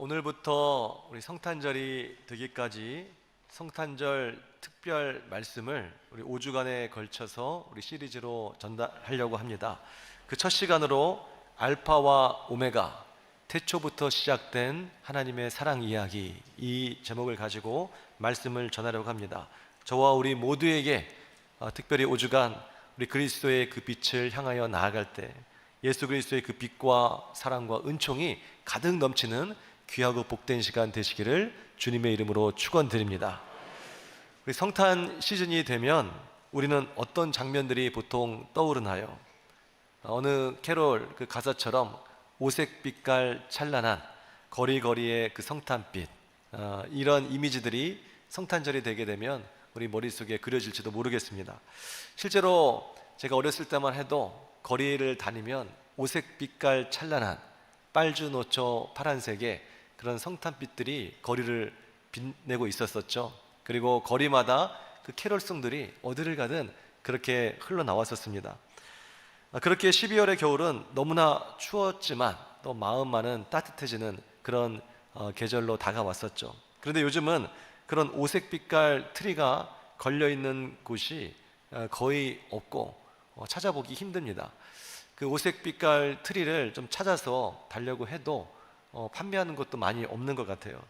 오늘부터 우리 성탄절이 되기까지 성탄절 특별 말씀을 우리 5주간에 걸쳐서 우리 시리즈로 전달하려고 합니다. 그 첫 시간으로 알파와 오메가 태초부터 시작된 하나님의 사랑 이야기 이 제목을 가지고 말씀을 전하려고 합니다. 저와 우리 모두에게 어, 특별히 5주간 우리 그리스도의 그 빛을 향하여 나아갈 때 예수 그리스도의 그 빛과 사랑과 은총이 가득 넘치는 귀하고 복된 시간 되시기를 주님의 이름으로 축원드립니다. 우리 성탄 시즌이 되면 우리는 어떤 장면들이 보통 떠오르나요? 어느 캐롤 그 가사처럼 오색 빛깔 찬란한 거리거리의 그 성탄빛 어, 이런 이미지들이 성탄절이 되게 되면 우리 머릿속에 그려질지도 모르겠습니다. 실제로 제가 어렸을 때만 해도 거리를 다니면 오색 빛깔 찬란한 빨주노초 파란색의 그런 성탄빛들이 거리를 빛내고 있었었죠. 그리고 거리마다 그 캐롤송들이 어디를 가든 그렇게 흘러나왔었습니다. 아, 그렇게 12월의 겨울은 너무나 추웠지만 또 마음만은 따뜻해지는 그런 어, 계절로 다가왔었죠. 그런데 요즘은 그런 오색 빛깔 트리가 걸려 있는 곳이 어, 거의 없고 어, 찾아보기 힘듭니다. 그 오색 빛깔 트리를 좀 찾아서 달려고 해도 어, 판매하는 것도 많이 없는 것 같아요.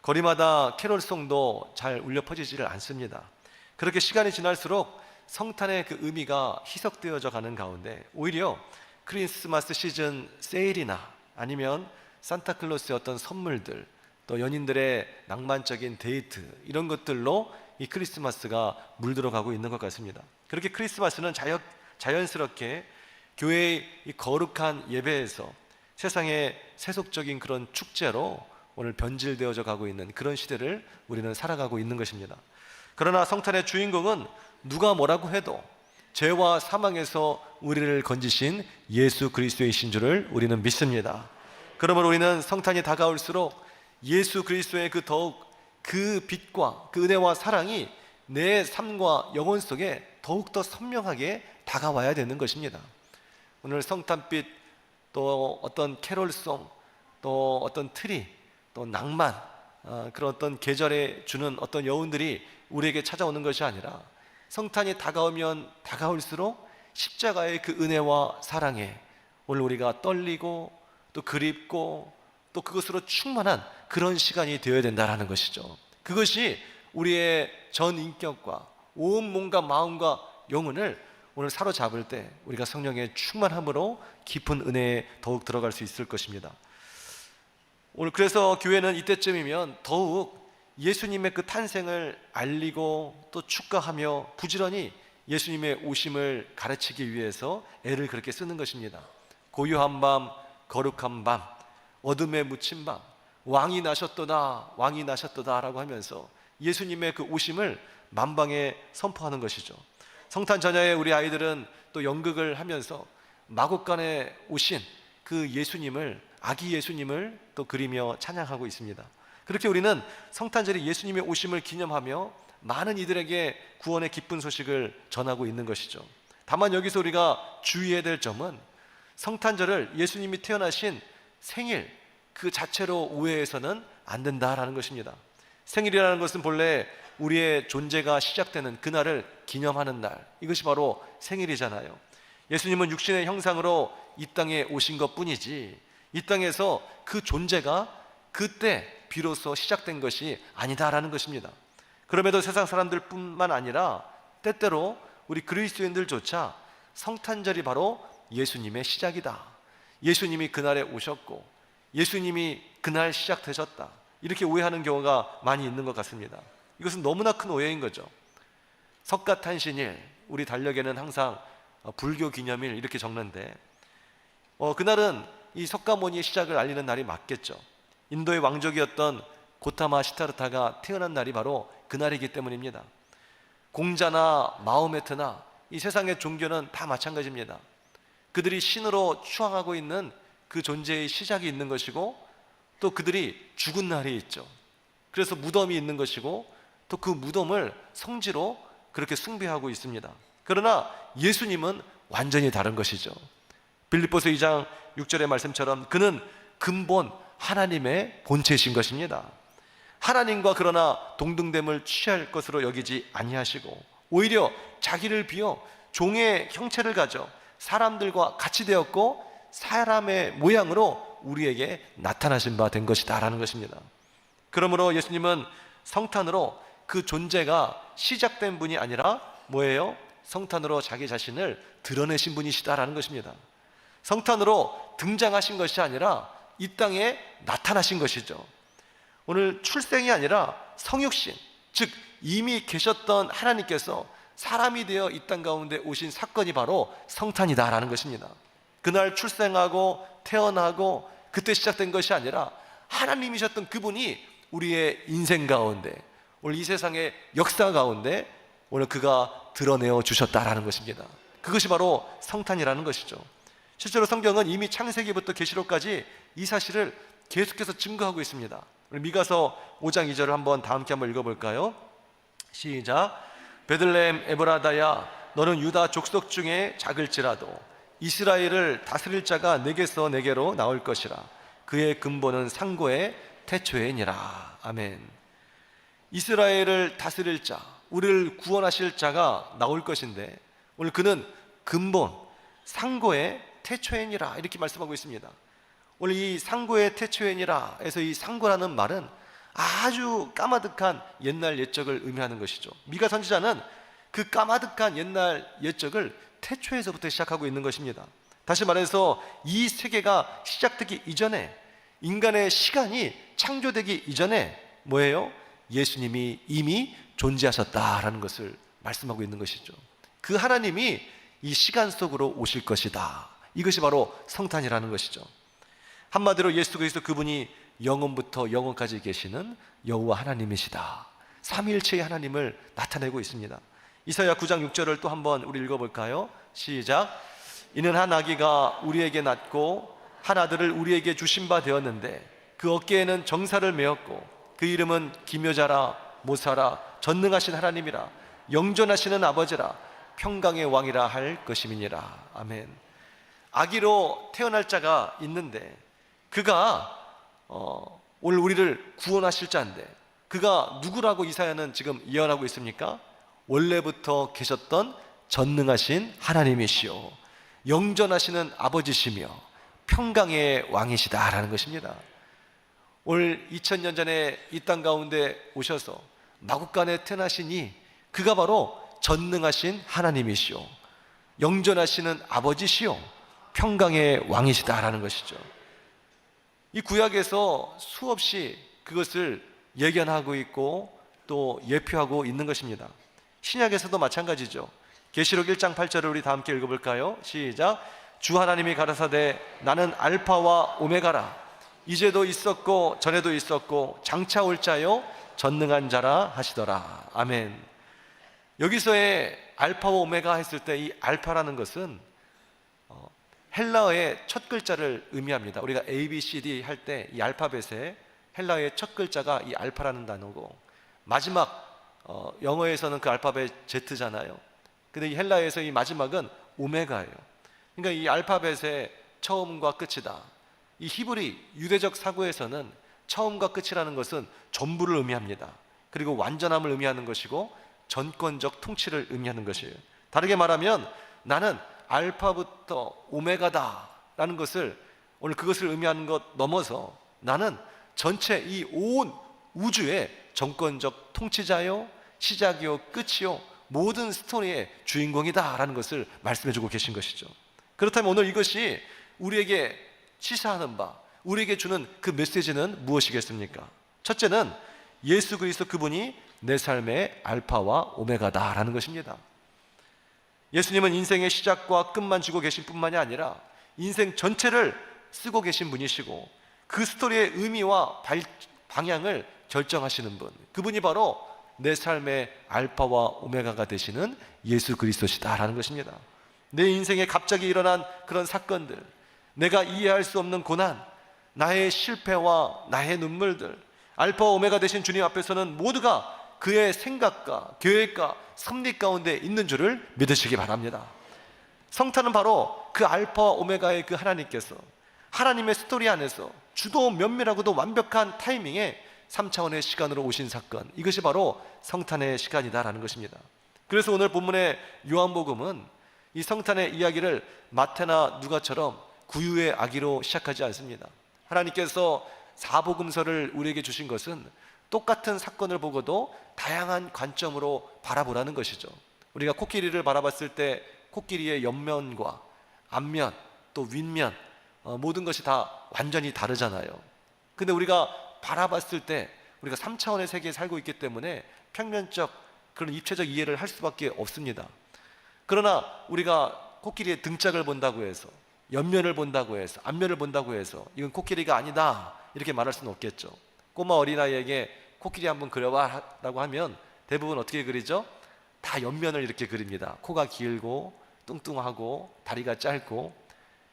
거리마다 캐롤송도 잘 울려 퍼지지를 않습니다. 그렇게 시간이 지날수록 성탄의 그 의미가 희석되어져 가는 가운데 오히려 크리스마스 시즌 세일이나 아니면 산타클로스의 어떤 선물들 또 연인들의 낭만적인 데이트 이런 것들로 이 크리스마스가 물들어 가고 있는 것 같습니다. 그렇게 크리스마스는 자연, 자연스럽게 교회의 이 거룩한 예배에서 세상의 세속적인 그런 축제로 오늘 변질되어져 가고 있는 그런 시대를 우리는 살아가고 있는 것입니다. 그러나 성탄의 주인공은 누가 뭐라고 해도 죄와 사망에서 우리를 건지신 예수 그리스도이신 줄을 우리는 믿습니다. 그러므로 우리는 성탄이 다가올수록 예수 그리스도의 그 더욱 그 빛과 그 은혜와 사랑이 내 삶과 영혼 속에 더욱더 선명하게 다가와야 되는 것입니다. 오늘 성탄빛 또 어떤 캐롤송 또 어떤 트리 또 낭만 어, 그런 어떤 계절에 주는 어떤 여운들이 우리에게 찾아오는 것이 아니라 성탄이 다가오면 다가올수록 십자가의 그 은혜와 사랑에 오늘 우리가 떨리고 또 그립고 또 그것으로 충만한 그런 시간이 되어야 된다라는 것이죠. 그것이 우리의 전 인격과 온 몸과 마음과 영혼을 오늘 사로잡을 때 우리가 성령의 충만함으로 깊은 은혜에 더욱 들어갈 수 있을 것입니다. 오늘 그래서 교회는 이때쯤이면 더욱 예수님의 그 탄생을 알리고 또 축가하며 부지런히 예수님의 오심을 가르치기 위해서 애를 그렇게 쓰는 것입니다. 고요한 밤, 거룩한 밤, 어둠에 묻힌 밤, 왕이 나셨도다, 왕이 나셨도다라고 하면서 예수님의 그 오심을 만방에 선포하는 것이죠. 성탄 전야에 우리 아이들은 또 연극을 하면서 마곡간에 오신 그 예수님을 아기 예수님을 또 그리며 찬양하고 있습니다. 그렇게 우리는 성탄절에 예수님의 오심을 기념하며 많은 이들에게 구원의 기쁜 소식을 전하고 있는 것이죠. 다만 여기서 우리가 주의해야 될 점은 성탄절을 예수님이 태어나신 생일 그 자체로 오해해서는 안 된다라는 것입니다. 생일이라는 것은 본래 우리의 존재가 시작되는 그날을 기념하는 날. 이것이 바로 생일이잖아요. 예수님은 육신의 형상으로 이 땅에 오신 것 뿐이지 이 땅에서 그 존재가 그때 비로소 시작된 것이 아니다라는 것입니다. 그럼에도 세상 사람들뿐만 아니라 때때로 우리 그리스도인들조차 성탄절이 바로 예수님의 시작이다. 예수님이 그날에 오셨고 예수님이 그날 시작되셨다. 이렇게 오해하는 경우가 많이 있는 것 같습니다. 이것은 너무나 큰 오해인 거죠. 석가탄신일, 우리 달력에는 항상 불교 기념일 이렇게 적는데 어, 그날은 이 석가모니의 시작을 알리는 날이 맞겠죠. 인도의 왕족이었던 고타마 시타르타가 태어난 날이 바로 그날이기 때문입니다. 공자나 마호메트나 이 세상의 종교는 다 마찬가지입니다. 그들이 신으로 추앙하고 있는 그 존재의 시작이 있는 것이고 또 그들이 죽은 날이 있죠. 그래서 무덤이 있는 것이고 또 그 무덤을 성지로 그렇게 숭배하고 있습니다. 그러나 예수님은 완전히 다른 것이죠. 빌립보서 2장 6절의 말씀처럼 그는 근본 하나님의 본체이신 것입니다. 하나님과 그러나 동등됨을 취할 것으로 여기지 아니하시고 오히려 자기를 비어 종의 형체를 가져 사람들과 같이 되었고 사람의 모양으로 우리에게 나타나신 바 된 것이다라는 것입니다. 그러므로 예수님은 성탄으로 그 존재가 시작된 분이 아니라 뭐예요? 성탄으로 자기 자신을 드러내신 분이시다라는 것입니다. 성탄으로 등장하신 것이 아니라 이 땅에 나타나신 것이죠. 오늘 출생이 아니라 성육신, 즉 이미 계셨던 하나님께서 사람이 되어 이 땅 가운데 오신 사건이 바로 성탄이다라는 것입니다. 그날 출생하고 태어나고 그때 시작된 것이 아니라 하나님이셨던 그분이 우리의 인생 가운데 오늘 이 세상의 역사 가운데 오늘 그가 드러내어 주셨다라는 것입니다. 그것이 바로 성탄이라는 것이죠. 실제로 성경은 이미 창세기부터 계시록까지 이 사실을 계속해서 증거하고 있습니다. 우리 미가서 5장 2절을 한번 다 함께 한번 읽어볼까요? 시작. 베들레헴 에브라다야 너는 유다 족속 중에 작을지라도 이스라엘을 다스릴 자가 내게서 내게로 나올 것이라 그의 근본은 상고의 태초에니라 아멘 이스라엘을 다스릴 자 우리를 구원하실 자가 나올 것인데 오늘 그는 근본 상고의 태초에니라 이렇게 말씀하고 있습니다 오늘 이 상고의 태초에니라 해서 이 상고라는 말은 아주 까마득한 옛날 옛적을 의미하는 것이죠. 미가 선지자는 그 까마득한 옛날 옛적을 태초에서부터 시작하고 있는 것입니다. 다시 말해서 이 세계가 시작되기 이전에 인간의 시간이 창조되기 이전에 뭐예요? 예수님이 이미 존재하셨다라는 것을 말씀하고 있는 것이죠. 그 하나님이 이 시간 속으로 오실 것이다. 이것이 바로 성탄이라는 것이죠. 한마디로 예수 그리스도 그분이 영원부터 영원까지 계시는 여호와 하나님이시다. 삼위일체의 하나님을 나타내고 있습니다. 이사야 9장 6절을 또 한번 우리 읽어볼까요? 시작. 이는 한 아기가 우리에게 낳고 한 아들을 우리에게 주신 바 되었는데 그 어깨에는 정사를 메었고 그 이름은 기묘자라 모사라 전능하신 하나님이라 영존하시는 아버지라 평강의 왕이라 할 것임이니라. 아멘. 아기로 태어날 자가 있는데 그가 어, 오늘 우리를 구원하실 자인데 그가 누구라고 이사야는 지금 예언하고 있습니까? 원래부터 계셨던 전능하신 하나님이시요 영전하시는 아버지시며 평강의 왕이시다라는 것입니다. 올 2000년 전에 이 땅 가운데 오셔서 마국간에 태어나시니 그가 바로 전능하신 하나님이시요 영전하시는 아버지시요 평강의 왕이시다라는 것이죠. 이 구약에서 수없이 그것을 예견하고 있고 또 예표하고 있는 것입니다. 신약에서도 마찬가지죠. 계시록 1장 8절을 우리 다 함께 읽어볼까요? 시작. 주 하나님이 가라사대 나는 알파와 오메가라. 이제도 있었고 전에도 있었고 장차 올 자요 전능한 자라 하시더라. 아멘. 여기서의 알파와 오메가 했을 때 이 알파라는 것은 헬라어의 첫 글자를 의미합니다. 우리가 A, B, C, D 할 때 이 알파벳에 헬라어의 첫 글자가 이 알파라는 단어고 마지막 어, 영어에서는 그 알파벳 Z잖아요. 근데 이 헬라어에서 이 마지막은 오메가예요. 그러니까 이 알파벳의 처음과 끝이다. 이 히브리 유대적 사고에서는 처음과 끝이라는 것은 전부를 의미합니다. 그리고 완전함을 의미하는 것이고 전권적 통치를 의미하는 것이에요. 다르게 말하면 나는 알파부터 오메가다라는 것을 오늘 그것을 의미하는 것 넘어서 나는 전체 이 온 우주의 정권적 통치자요, 시작이요, 끝이요, 모든 스토리의 주인공이다라는 것을 말씀해주고 계신 것이죠. 그렇다면 오늘 이것이 우리에게 시사하는 바, 우리에게 주는 그 메시지는 무엇이겠습니까? 첫째는 예수 그리스도 그분이 내 삶의 알파와 오메가다라는 것입니다. 예수님은 인생의 시작과 끝만 주고 계신 뿐만이 아니라 인생 전체를 쓰고 계신 분이시고 그 스토리의 의미와 발, 방향을 결정하시는 분. 그분이 바로 내 삶의 알파와 오메가가 되시는 예수 그리스도시다라는 것입니다. 내 인생에 갑자기 일어난 그런 사건들, 내가 이해할 수 없는 고난, 나의 실패와 나의 눈물들, 알파 오메가 되신 주님 앞에서는 모두가 그의 생각과 계획과 섭리 가운데 있는 줄을 믿으시기 바랍니다. 성탄은 바로 그 알파 오메가의 그 하나님께서 하나님의 스토리 안에서 주도 면밀하고도 완벽한 타이밍에 3차원의 시간으로 오신 사건 이것이 바로 성탄의 시간이다라는 것입니다. 그래서 오늘 본문의 요한복음은 이 성탄의 이야기를 마태나 누가처럼 구유의 아기로 시작하지 않습니다. 하나님께서 사복음서를 우리에게 주신 것은 똑같은 사건을 보고도 다양한 관점으로 바라보라는 것이죠. 우리가 코끼리를 바라봤을 때 코끼리의 옆면과 앞면 또 윗면 어, 모든 것이 다 완전히 다르잖아요. 근데 우리가 바라봤을 때 우리가 3차원의 세계에 살고 있기 때문에 평면적 그런 입체적 이해를 할 수밖에 없습니다. 그러나 우리가 코끼리의 등짝을 본다고 해서 옆면을 본다고 해서 앞면을 본다고 해서 이건 코끼리가 아니다 이렇게 말할 수는 없겠죠. 꼬마 어린아이에게 코끼리 한번 그려봐라고 하면 대부분 어떻게 그리죠? 다 옆면을 이렇게 그립니다. 코가 길고 뚱뚱하고 다리가 짧고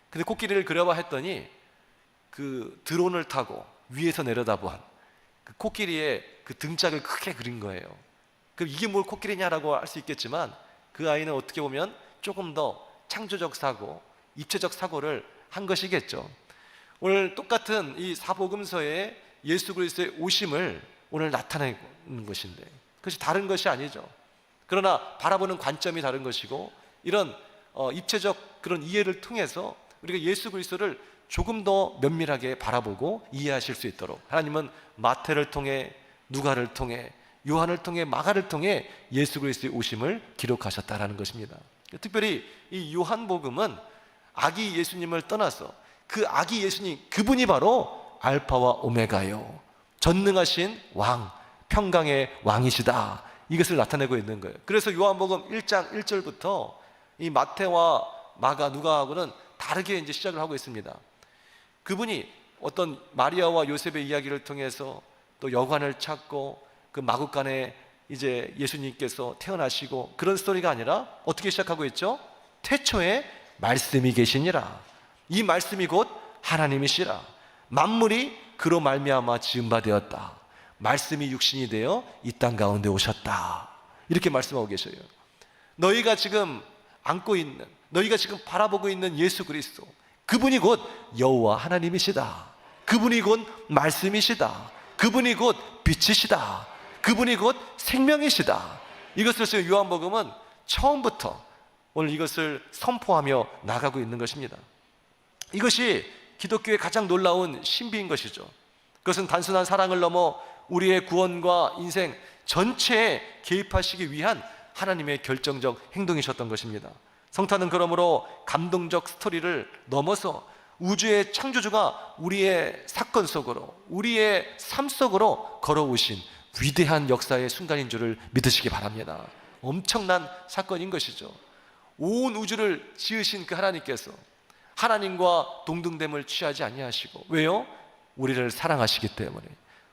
근데 코끼리를 그려봐 했더니 그 드론을 타고 위에서 내려다본 그 코끼리의 그 등짝을 크게 그린 거예요. 그럼 이게 뭘 코끼리냐라고 할 수 있겠지만 그 아이는 어떻게 보면 조금 더 창조적 사고, 입체적 사고를 한 것이겠죠. 오늘 똑같은 이 사복음서에 예수 그리스도의 오심을 오늘 나타내는 것인데 그것이 다른 것이 아니죠. 그러나 바라보는 관점이 다른 것이고 이런 어, 입체적 그런 이해를 통해서 우리가 예수 그리스도를 조금 더 면밀하게 바라보고 이해하실 수 있도록 하나님은 마태를 통해 누가를 통해 요한을 통해 마가를 통해 예수 그리스도의 오심을 기록하셨다라는 것입니다. 특별히 이 요한복음은 아기 예수님을 떠나서 그 아기 예수님 그분이 바로 알파와 오메가요. 전능하신 왕, 평강의 왕이시다. 이것을 나타내고 있는 거예요. 그래서 요한복음 1장 1절부터 이 마태와 마가 누가하고는 다르게 이제 시작을 하고 있습니다. 그분이 어떤 마리아와 요셉의 이야기를 통해서 또 여관을 찾고 그 마국간에 이제 예수님께서 태어나시고 그런 스토리가 아니라 어떻게 시작하고 있죠? 태초에 말씀이 계시니라. 이 말씀이 곧 하나님이시라. 만물이 그로 말미암아 지은 바 되었다. 말씀이 육신이 되어 이 땅 가운데 오셨다. 이렇게 말씀하고 계셔요. 너희가 지금 안고 있는 너희가 지금 바라보고 있는 예수 그리스도 그분이 곧 여호와 하나님이시다. 그분이 곧 말씀이시다. 그분이 곧 빛이시다. 그분이 곧 생명이시다. 이것을 요한복음은 처음부터 오늘 이것을 선포하며 나가고 있는 것입니다. 이것이 기독교의 가장 놀라운 신비인 것이죠. 그것은 단순한 사랑을 넘어 우리의 구원과 인생 전체에 개입하시기 위한 하나님의 결정적 행동이셨던 것입니다. 성탄은 그러므로 감동적 스토리를 넘어서 우주의 창조주가 우리의 사건 속으로, 우리의 삶 속으로 걸어오신 위대한 역사의 순간인 줄을 믿으시기 바랍니다. 엄청난 사건인 것이죠. 온 우주를 지으신 그 하나님께서 하나님과 동등됨을 취하지 아니하시고 왜요? 우리를 사랑하시기 때문에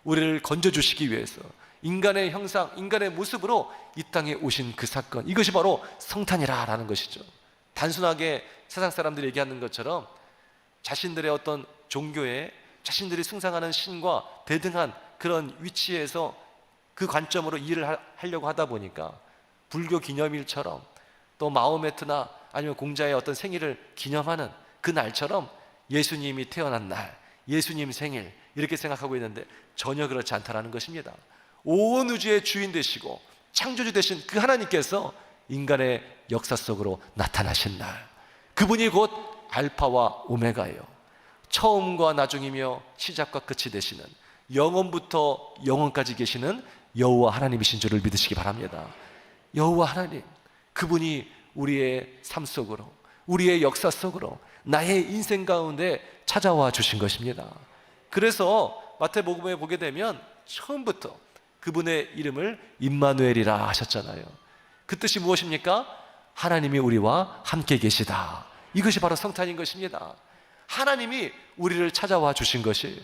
우리를 건져 주시기 위해서 인간의 형상, 인간의 모습으로 이 땅에 오신 그 사건 이것이 바로 성탄이라라는 것이죠. 단순하게 세상 사람들이 얘기하는 것처럼 자신들의 어떤 종교에 자신들이 숭상하는 신과 대등한 그런 위치에서 그 관점으로 일을 하- 하려고 하다 보니까 불교 기념일처럼 또 마호메트나 아니면 공자의 어떤 생일을 기념하는 그 날처럼 예수님이 태어난 날, 예수님 생일 이렇게 생각하고 있는데 전혀 그렇지 않다라는 것입니다. 온 우주의 주인 되시고 창조주 되신 그 하나님께서 인간의 역사 속으로 나타나신 날, 그분이 곧 알파와 오메가예요. 처음과 나중이며 시작과 끝이 되시는 영원부터 영원까지 계시는 여호와 하나님이신 줄을 믿으시기 바랍니다. 여호와 하나님, 그분이 우리의 삶 속으로, 우리의 역사 속으로, 나의 인생 가운데 찾아와 주신 것입니다. 그래서 마태복음에 보게 되면 처음부터 그분의 이름을 임마누엘이라 하셨잖아요. 그 뜻이 무엇입니까? 하나님이 우리와 함께 계시다. 이것이 바로 성탄인 것입니다. 하나님이 우리를 찾아와 주신 것이에요.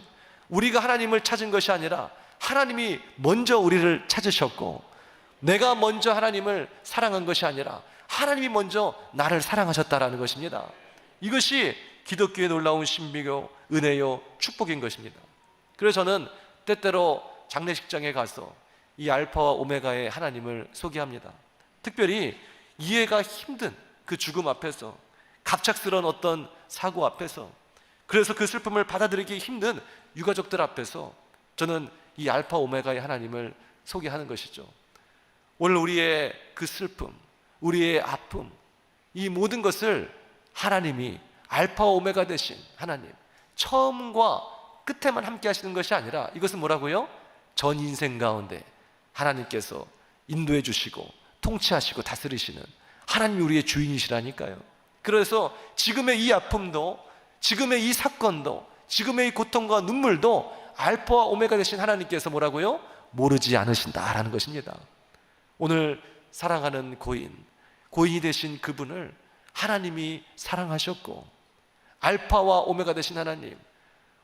우리가 하나님을 찾은 것이 아니라 하나님이 먼저 우리를 찾으셨고 내가 먼저 하나님을 사랑한 것이 아니라 하나님이 먼저 나를 사랑하셨다라는 것입니다. 이것이 기독교의 놀라운 신비요, 은혜요, 축복인 것입니다. 그래서 저는 때때로 장례식장에 가서 이 알파와 오메가의 하나님을 소개합니다. 특별히 이해가 힘든 그 죽음 앞에서 갑작스러운 어떤 사고 앞에서 그래서 그 슬픔을 받아들이기 힘든 유가족들 앞에서 저는 이 알파 오메가의 하나님을 소개하는 것이죠. 오늘 우리의 그 슬픔, 우리의 아픔, 이 모든 것을 하나님이 알파 오메가 되신 하나님, 처음과 끝에만 함께 하시는 것이 아니라 이것은 뭐라고요? 전 인생 가운데 하나님께서 인도해 주시고 통치하시고 다스리시는 하나님 우리의 주인이시라니까요. 그래서 지금의 이 아픔도 지금의 이 사건도 지금의 이 고통과 눈물도 알파와 오메가 되신 하나님께서 뭐라고요? 모르지 않으신다라는 것입니다. 오늘 사랑하는 고인, 고인이 되신 그분을 하나님이 사랑하셨고 알파와 오메가 되신 하나님,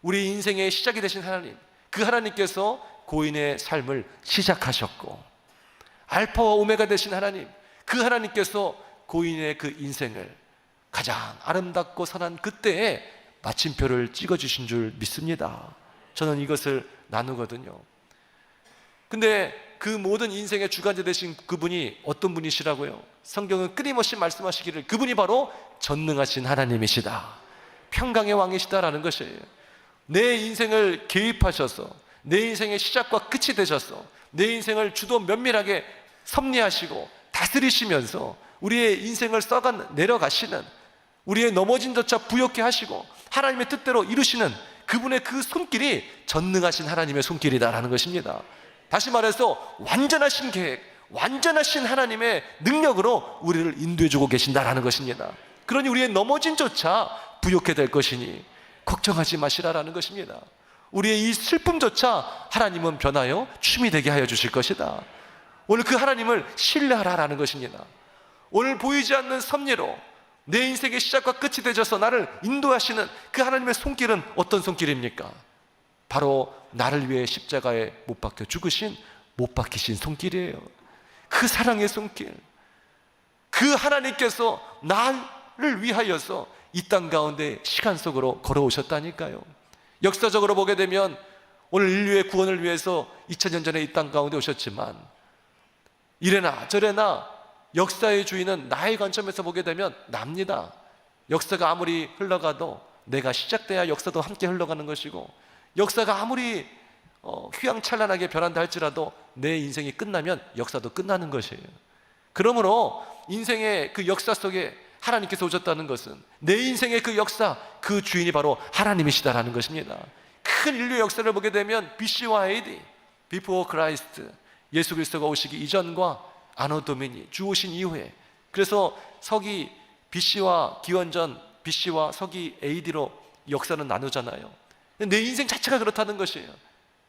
우리 인생의 시작이 되신 하나님, 그 하나님께서 고인의 삶을 시작하셨고 알파와 오메가 되신 하나님, 그 하나님께서 고인의 그 인생을 가장 아름답고 선한 그때에 마침표를 찍어주신 줄 믿습니다. 저는 이것을 나누거든요. 근데 그 모든 인생의 주관자 되신 그분이 어떤 분이시라고요? 성경은 끊임없이 말씀하시기를 그분이 바로 전능하신 하나님이시다. 평강의 왕이시다라는 것이에요. 내 인생을 개입하셔서 내 인생의 시작과 끝이 되셔서 내 인생을 주도 면밀하게 섭리하시고 다스리시면서 우리의 인생을 써가 내려가시는 우리의 넘어진 조차 부욕케 하시고 하나님의 뜻대로 이루시는 그분의 그 손길이 전능하신 하나님의 손길이다라는 것입니다. 다시 말해서 완전하신 계획, 완전하신 하나님의 능력으로 우리를 인도해 주고 계신다라는 것입니다. 그러니 우리의 넘어진 조차 부욕해 될 것이니 걱정하지 마시라라는 것입니다. 우리의 이 슬픔조차 하나님은 변하여 춤이 되게 하여 주실 것이다. 오늘 그 하나님을 신뢰하라라는 것입니다. 오늘 보이지 않는 섭리로 내 인생의 시작과 끝이 되셔서 나를 인도하시는 그 하나님의 손길은 어떤 손길입니까? 바로 나를 위해 십자가에 못 박혀 죽으신 못 박히신 손길이에요. 그 사랑의 손길. 그 하나님께서 나를 위하여서 이 땅 가운데 시간 속으로 걸어오셨다니까요. 역사적으로 보게 되면 오늘 인류의 구원을 위해서 2000년 전에 이 땅 가운데 오셨지만 이래나 저래나 역사의 주인은 나의 관점에서 보게 되면 납니다. 역사가 아무리 흘러가도 내가 시작돼야 역사도 함께 흘러가는 것이고 역사가 아무리 어, 휘황찬란하게 변한다 할지라도 내 인생이 끝나면 역사도 끝나는 것이에요. 그러므로 인생의 그 역사 속에 하나님께서 오셨다는 것은 내 인생의 그 역사, 그 주인이 바로 하나님이시다라는 것입니다. 큰 인류 역사를 보게 되면 BC와 AD, Before Christ, 예수 그리스도가 오시기 이전과 아노 도미니, 주 오신 이후에 그래서 서기 BC와 기원전 BC와 서기 AD로 역사는 나누잖아요. 내 인생 자체가 그렇다는 것이에요.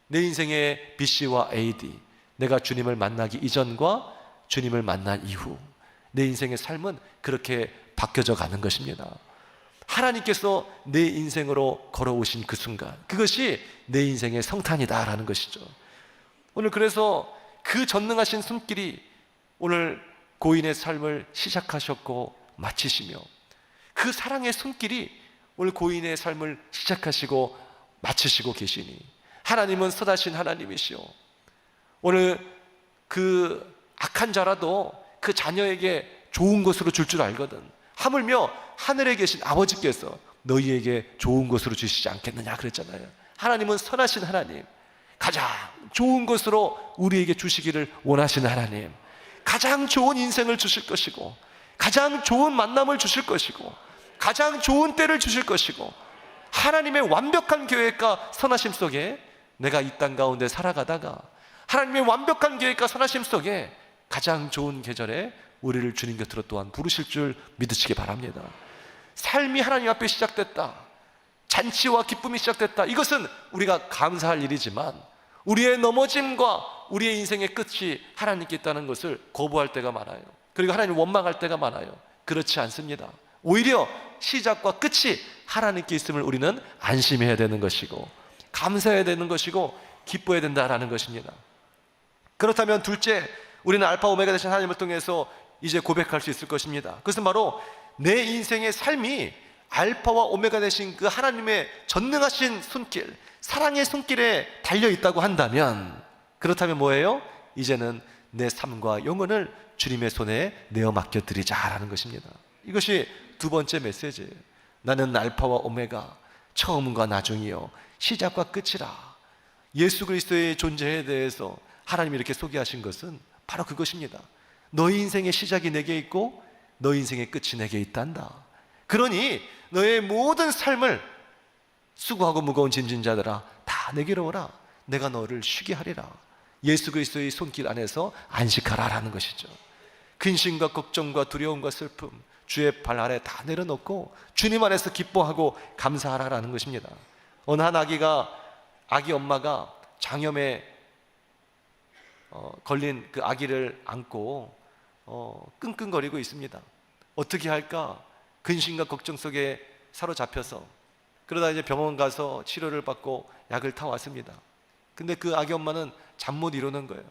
내 인생의 BC와 AD, 내가 주님을 만나기 이전과 주님을 만난 이후, 내 인생의 삶은 그렇게 바뀌어져 가는 것입니다. 하나님께서 내 인생으로 걸어오신 그 순간, 그것이 내 인생의 성탄이다라는 것이죠. 오늘 그래서 그 전능하신 손길이 오늘 고인의 삶을 시작하셨고 마치시며 그 사랑의 손길이 오늘 고인의 삶을 시작하시고 마치시고 계시니 하나님은 선하신 하나님이시오. 오늘 그 악한 자라도 그 자녀에게 좋은 것으로 줄줄 알거든. 하물며 하늘에 계신 아버지께서 너희에게 좋은 것으로 주시지 않겠느냐 그랬잖아요. 하나님은 선하신 하나님, 가장 좋은 것으로 우리에게 주시기를 원하시는 하나님, 가장 좋은 인생을 주실 것이고, 가장 좋은 만남을 주실 것이고, 가장 좋은 때를 주실 것이고, 하나님의 완벽한 계획과 선하심 속에 내가 이 땅 가운데 살아가다가 하나님의 완벽한 계획과 선하심 속에 가장 좋은 계절에 우리를 주님 곁으로 또한 부르실 줄 믿으시기 바랍니다. 삶이 하나님 앞에 시작됐다. 잔치와 기쁨이 시작됐다. 이것은 우리가 감사할 일이지만 우리의 넘어짐과 우리의 인생의 끝이 하나님께 있다는 것을 거부할 때가 많아요. 그리고 하나님 원망할 때가 많아요. 그렇지 않습니다. 오히려 시작과 끝이 하나님께 있음을 우리는 안심해야 되는 것이고 감사해야 되는 것이고 기뻐해야 된다라는 것입니다. 그렇다면 둘째, 우리는 알파 오메가 되신 하나님을 통해서 이제 고백할 수 있을 것입니다. 그것은 바로 내 인생의 삶이 알파와 오메가 되신 그 하나님의 전능하신 손길, 사랑의 손길에 달려 있다고 한다면 그렇다면 뭐예요? 이제는 내 삶과 영혼을 주님의 손에 내어 맡겨 드리자라는 것입니다. 이것이 두 번째 메시지예요. 나는 알파와 오메가 처음과 나중이요 시작과 끝이라. 예수 그리스도의 존재에 대해서 하나님이 이렇게 소개하신 것은 바로 그것입니다. 너희 인생의 시작이 내게 있고 너희 인생의 끝이 내게 있단다. 그러니 너의 모든 삶을 수고하고 무거운 짐진 자들아 다 내게로 오라. 내가 너를 쉬게 하리라. 예수 그리스도의 손길 안에서 안식하라라는 것이죠. 근심과 걱정과 두려움과 슬픔 주의 발 아래 다 내려놓고 주님 안에서 기뻐하고 감사하라라는 것입니다. 어느 한 아기가 아기 엄마가 장염에 어, 걸린 그 아기를 안고 어, 끙끙거리고 있습니다. 어떻게 할까? 근심과 걱정 속에 사로잡혀서 그러다 이제 병원 가서 치료를 받고 약을 타 왔습니다. 근데 그 아기 엄마는 잠 못 이루는 거예요.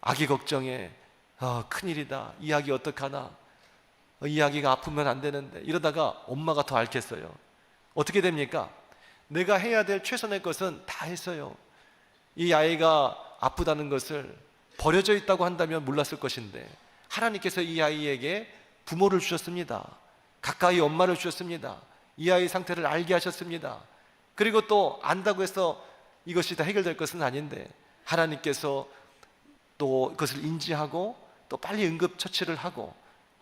아기 걱정에 아, 큰일이다. 이 아기 어떡하나? 어, 이 아기가 아프면 안 되는데 이러다가 엄마가 더 앓겠어요. 어떻게 됩니까? 내가 해야 될 최선의 것은 다 했어요. 이 아이가 아프다는 것을 버려져 있다고 한다면 몰랐을 것인데 하나님께서 이 아이에게 부모를 주셨습니다. 가까이 엄마를 주셨습니다. 이 아이 상태를 알게 하셨습니다. 그리고 또 안다고 해서 이것이 다 해결될 것은 아닌데 하나님께서 또 그것을 인지하고 또 빨리 응급 처치를 하고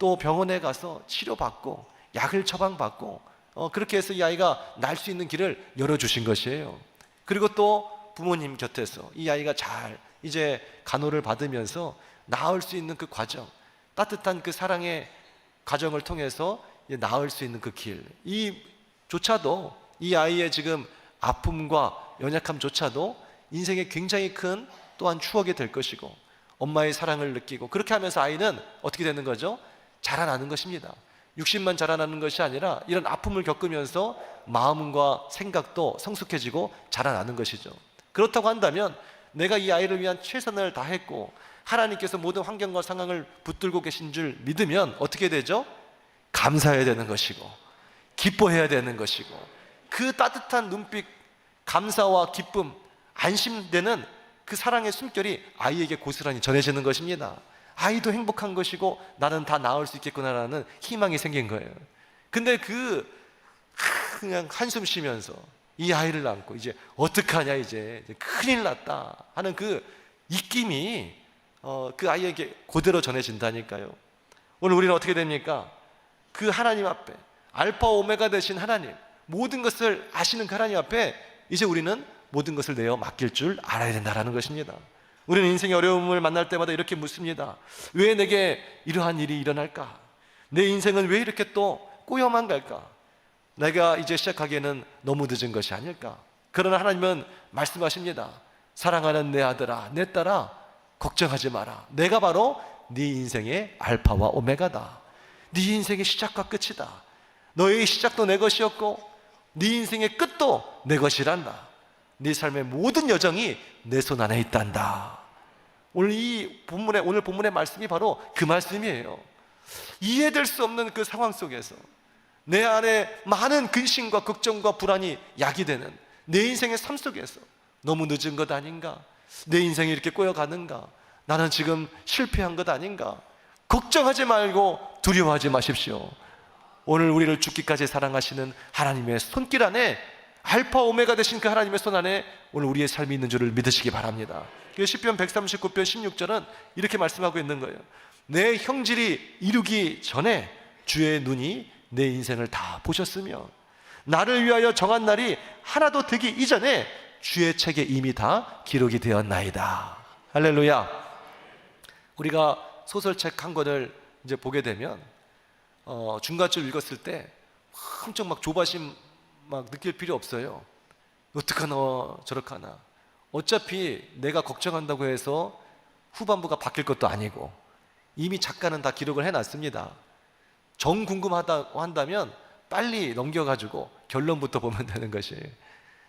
또 병원에 가서 치료받고 약을 처방받고 어, 그렇게 해서 이 아이가 날 수 있는 길을 열어주신 것이에요. 그리고 또 부모님 곁에서 이 아이가 잘 이제 간호를 받으면서 나을 수 있는 그 과정, 따뜻한 그 사랑의 과정을 통해서 나을 수 있는 그 길, 이조차도 이 아이의 지금 아픔과 연약함조차도 인생에 굉장히 큰 또한 추억이 될 것이고 엄마의 사랑을 느끼고 그렇게 하면서 아이는 어떻게 되는 거죠? 자라나는 것입니다. 육신만 자라나는 것이 아니라 이런 아픔을 겪으면서 마음과 생각도 성숙해지고 자라나는 것이죠. 그렇다고 한다면 내가 이 아이를 위한 최선을 다했고 하나님께서 모든 환경과 상황을 붙들고 계신 줄 믿으면 어떻게 되죠? 감사해야 되는 것이고 기뻐해야 되는 것이고 그 따뜻한 눈빛 감사와 기쁨 안심되는 그 사랑의 숨결이 아이에게 고스란히 전해지는 것입니다. 아이도 행복한 것이고 나는 다 나을 수 있겠구나라는 희망이 생긴 거예요. 근데 그 그냥 한숨 쉬면서 이 아이를 안고 이제 어떡하냐 이제 큰일 났다 하는 그 입김이 어, 그 아이에게 그대로 전해진다니까요. 오늘 우리는 어떻게 됩니까? 그 하나님 앞에 알파 오메가 되신 하나님 모든 것을 아시는 그 하나님 앞에 이제 우리는 모든 것을 내어 맡길 줄 알아야 된다라는 것입니다. 우리는 인생의 어려움을 만날 때마다 이렇게 묻습니다. 왜 내게 이러한 일이 일어날까? 내 인생은 왜 이렇게 또 꼬여만 갈까? 내가 이제 시작하기에는 너무 늦은 것이 아닐까? 그러나 하나님은 말씀하십니다. 사랑하는 내 아들아, 내 딸아, 걱정하지 마라. 내가 바로 네 인생의 알파와 오메가다. 네 인생의 시작과 끝이다. 너의 시작도 내 것이었고 네 인생의 끝도 내 것이란다. 네 삶의 모든 여정이 내 손 안에 있단다. 오늘 이 본문의 오늘 본문의 말씀이 바로 그 말씀이에요. 이해될 수 없는 그 상황 속에서 내 안에 많은 근심과 걱정과 불안이 야기되는 내 인생의 삶 속에서 너무 늦은 것 아닌가? 내 인생이 이렇게 꼬여가는가? 나는 지금 실패한 것 아닌가? 걱정하지 말고 두려워하지 마십시오. 오늘 우리를 죽기까지 사랑하시는 하나님의 손길 안에 알파 오메가 되신 그 하나님의 손 안에 오늘 우리의 삶이 있는 줄을 믿으시기 바랍니다. 그 시편 139편 16절은 이렇게 말씀하고 있는 거예요. 내 형질이 이루기 전에 주의 눈이 내 인생을 다 보셨으며 나를 위하여 정한 날이 하나도 되기 이전에 주의 책에 이미 다 기록이 되었나이다. 할렐루야. 우리가 소설책 한 권을 이제 보게 되면 어, 중간쯤 읽었을 때 엄청 막 조바심 막 느낄 필요 없어요. 어떡하나 저렇게하나 어차피 내가 걱정한다고 해서 후반부가 바뀔 것도 아니고 이미 작가는 다 기록을 해놨습니다. 정 궁금하다고 한다면 빨리 넘겨가지고 결론부터 보면 되는 것이에요.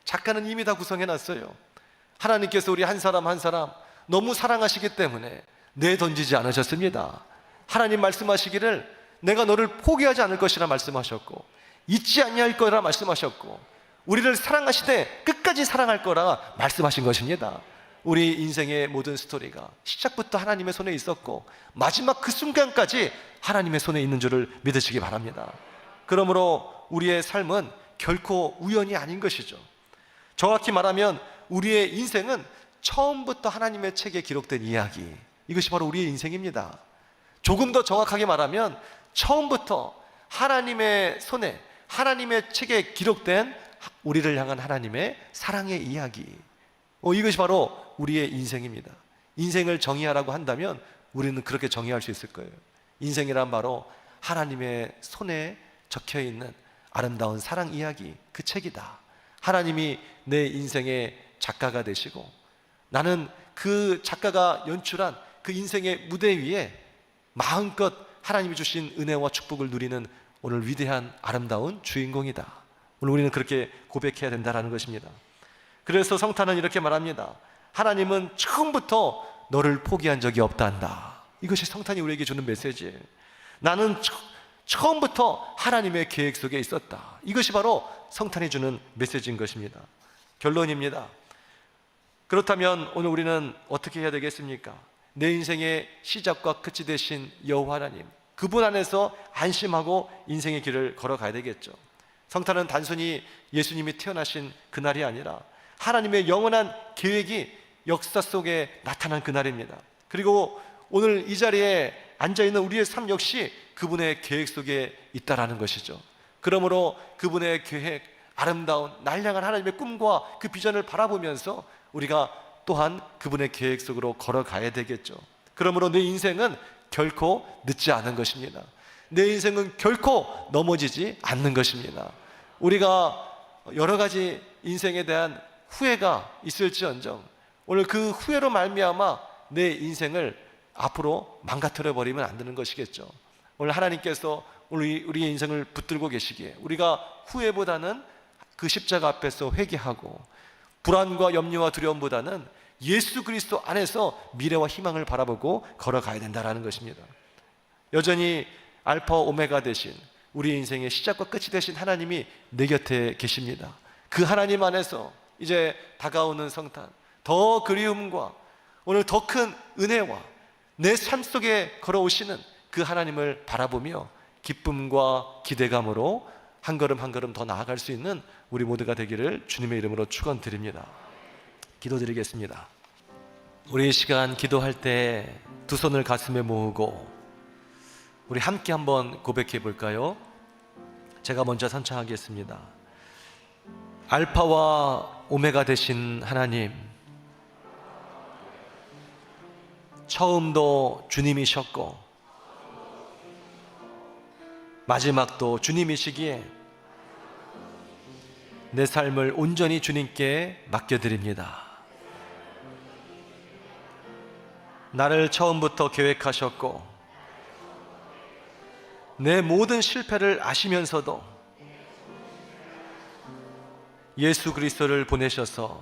작가는 이미 다 구성해놨어요. 하나님께서 우리 한 사람 한 사람 너무 사랑하시기 때문에 내던지지 않으셨습니다. 하나님 말씀하시기를 내가 너를 포기하지 않을 것이라 말씀하셨고 잊지 아니할 거라 말씀하셨고 우리를 사랑하시되 끝까지 사랑할 거라 말씀하신 것입니다. 우리 인생의 모든 스토리가 시작부터 하나님의 손에 있었고 마지막 그 순간까지 하나님의 손에 있는 줄을 믿으시기 바랍니다. 그러므로 우리의 삶은 결코 우연이 아닌 것이죠. 정확히 말하면 우리의 인생은 처음부터 하나님의 책에 기록된 이야기. 이것이 바로 우리의 인생입니다. 조금 더 정확하게 말하면 처음부터 하나님의 손에 하나님의 책에 기록된 우리를 향한 하나님의 사랑의 이야기. 어, 이것이 바로 우리의 인생입니다. 인생을 정의하라고 한다면 우리는 그렇게 정의할 수 있을 거예요. 인생이란 바로 하나님의 손에 적혀 있는 아름다운 사랑 이야기, 그 책이다. 하나님이 내 인생의 작가가 되시고 나는 그 작가가 연출한 그 인생의 무대 위에 마음껏 하나님이 주신 은혜와 축복을 누리는 오늘 위대한 아름다운 주인공이다. 오늘 우리는 그렇게 고백해야 된다라는 것입니다. 그래서 성탄은 이렇게 말합니다. 하나님은 처음부터 너를 포기한 적이 없다 한다. 이것이 성탄이 우리에게 주는 메시지예요. 나는 처, 처음부터 하나님의 계획 속에 있었다. 이것이 바로 성탄이 주는 메시지인 것입니다. 결론입니다. 그렇다면 오늘 우리는 어떻게 해야 되겠습니까? 내 인생의 시작과 끝이 되신 여호와 하나님, 그분 안에서 안심하고 인생의 길을 걸어가야 되겠죠. 성탄은 단순히 예수님이 태어나신 그날이 아니라 하나님의 영원한 계획이 역사 속에 나타난 그날입니다. 그리고 오늘 이 자리에 앉아 있는 우리의 삶 역시 그분의 계획 속에 있다라는 것이죠. 그러므로 그분의 계획, 아름다운 날량한 하나님의 꿈과 그 비전을 바라보면서 우리가 또한 그분의 계획 속으로 걸어가야 되겠죠. 그러므로 내 인생은 결코 늦지 않은 것입니다. 내 인생은 결코 넘어지지 않는 것입니다. 우리가 여러 가지 인생에 대한 후회가 있을지언정 오늘 그 후회로 말미암아 내 인생을 앞으로 망가뜨려 버리면 안 되는 것이겠죠. 오늘 하나님께서 우리 우리의 인생을 붙들고 계시기에 우리가 후회보다는 그 십자가 앞에서 회개하고 불안과 염려와 두려움보다는 예수 그리스도 안에서 미래와 희망을 바라보고 걸어가야 된다라는 것입니다. 여전히 알파 오메가 되신 우리 인생의 시작과 끝이 되신 하나님이 내 곁에 계십니다. 그 하나님 안에서 이제 다가오는 성탄, 더 그리움과 오늘 더 큰 은혜와 내 삶 속에 걸어오시는 그 하나님을 바라보며 기쁨과 기대감으로 한 걸음 한 걸음 더 나아갈 수 있는 우리 모두가 되기를 주님의 이름으로 축원드립니다. 기도드리겠습니다. 우리 이 시간 기도할 때 두 손을 가슴에 모으고 우리 함께 한번 고백해 볼까요? 제가 먼저 선창하겠습니다. 알파와 오메가 되신 하나님, 처음도 주님이셨고, 마지막도 주님이시기에 내 삶을 온전히 주님께 맡겨드립니다. 나를 처음부터 계획하셨고, 내 모든 실패를 아시면서도 예수 그리스도를 보내셔서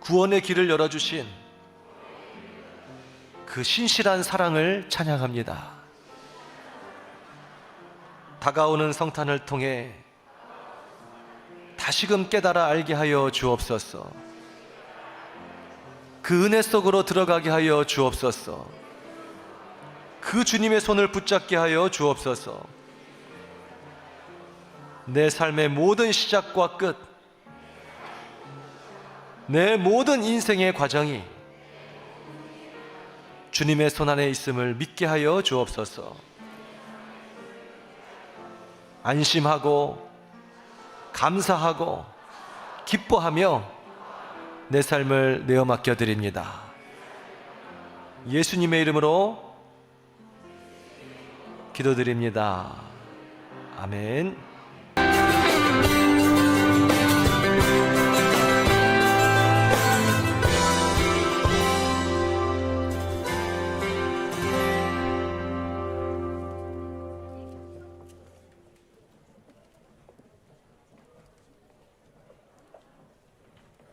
구원의 길을 열어주신 그 신실한 사랑을 찬양합니다. 다가오는 성탄을 통해 다시금 깨달아 알게 하여 주옵소서. 그 은혜 속으로 들어가게 하여 주옵소서. 그 주님의 손을 붙잡게 하여 주옵소서. 내 삶의 모든 시작과 끝, 내 모든 인생의 과정이 주님의 손 안에 있음을 믿게 하여 주옵소서. 안심하고 감사하고 기뻐하며 내 삶을 내어 맡겨 드립니다. 예수님의 이름으로 기도드립니다. 아멘.